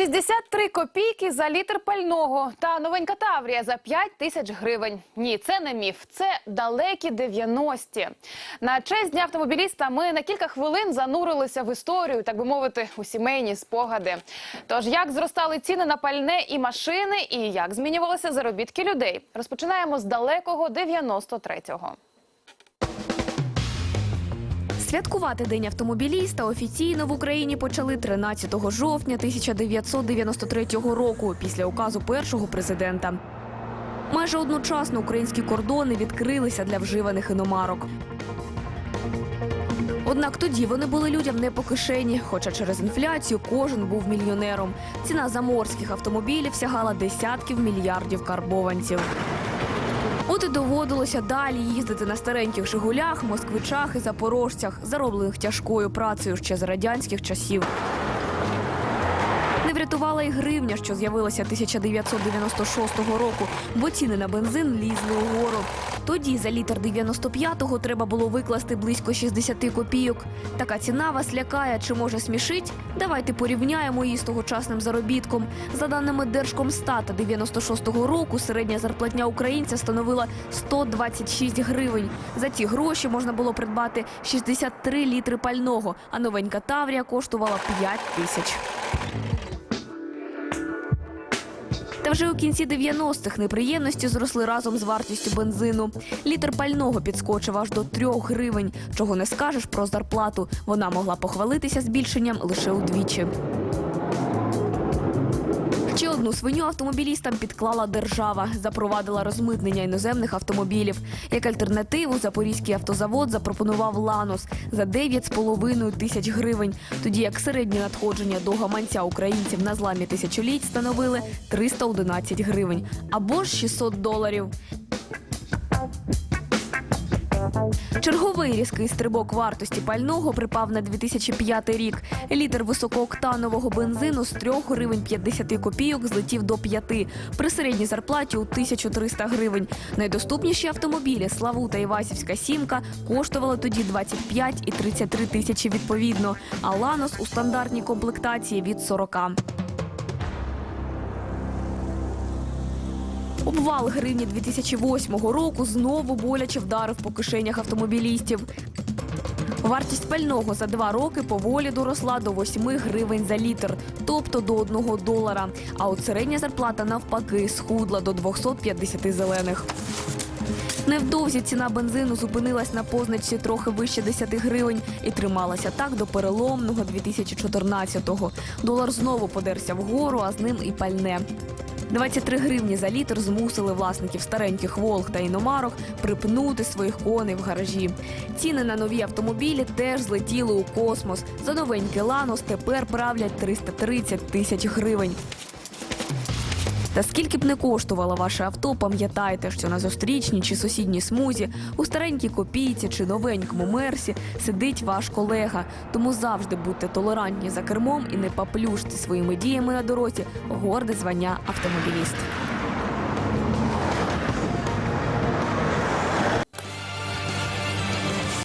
63 копійки за літр пального та новенька Таврія за 5 тисяч гривень. Ні, це не міф, це далекі 90-ті. На честь дня автомобіліста ми на кілька хвилин занурилися в історію, так би мовити, у сімейні спогади. Тож, як зростали ціни на пальне і машини, і як змінювалися заробітки людей, розпочинаємо з далекого 93-го. Святкувати День автомобіліста офіційно в Україні почали 13 жовтня 1993 року після указу першого президента. Майже одночасно українські кордони відкрилися для вживаних іномарок. Однак тоді вони були людям не по кишені, хоча через інфляцію кожен був мільйонером. Ціна заморських автомобілів сягала десятків мільярдів карбованців. От і доводилося далі їздити на стареньких Жигулях, москвичах і запорожцях, зароблених тяжкою працею ще з радянських часів. Не врятувала і гривня, що з'явилася 1996 року, бо ціни на бензин лізли угору. Тоді за літр 95-го треба було викласти близько 60 копійок. Така ціна вас лякає чи може смішить? Давайте порівняємо її з тогочасним заробітком. За даними Держкомстата 96-го року, середня зарплатня українця становила 126 гривень. За ці гроші можна було придбати 63 літри пального, а новенька Таврія коштувала 5 тисяч. Та вже у кінці 90-х неприємності зросли разом з вартістю бензину. Літр пального підскочив аж до 3 гривень. Чого не скажеш про зарплату. Вона могла похвалитися збільшенням лише удвічі. Ще одну свиню автомобілістам підклала держава, запровадила розмитнення іноземних автомобілів. Як альтернативу Запорізький автозавод запропонував Ланос за 9,5 тисяч гривень, тоді як середні надходження до гаманця українців на зламі тисячоліть становили 311 гривень або ж 600 доларів. Черговий різкий стрибок вартості пального припав на 2005 рік. Літр високооктанового бензину з 3 гривень 50 копійок злетів до 5. При середній зарплаті у 1300 гривень. Найдоступніші автомобілі Славута і Васівська сімка коштували тоді 25 і 33 тисячі відповідно, а Ланос у стандартній комплектації від 40. Обвал гривні 2008 року знову боляче вдарив по кишенях автомобілістів. Вартість пального за два роки поволі доросла до 8 гривень за літр, тобто до 1 долара. А от середня зарплата навпаки схудла до 250 зелених. Невдовзі ціна бензину зупинилась на позначці трохи вище 10 гривень і трималася так до переломного 2014-го. Долар знову подерся вгору, а з ним і пальне. 23 гривні за літр змусили власників стареньких Волг та іномарок припнути своїх коней в гаражі. Ціни на нові автомобілі теж злетіли у космос. За новенький Ланос тепер правлять 330 тисяч гривень. Та скільки б не коштувало ваше авто, пам'ятайте, що на зустрічній чи сусідній смузі, у старенькій копійці чи новенькому мерсі сидить ваш колега. Тому завжди будьте толерантні за кермом і не паплюште своїми діями на дорозі горде звання автомобіліст.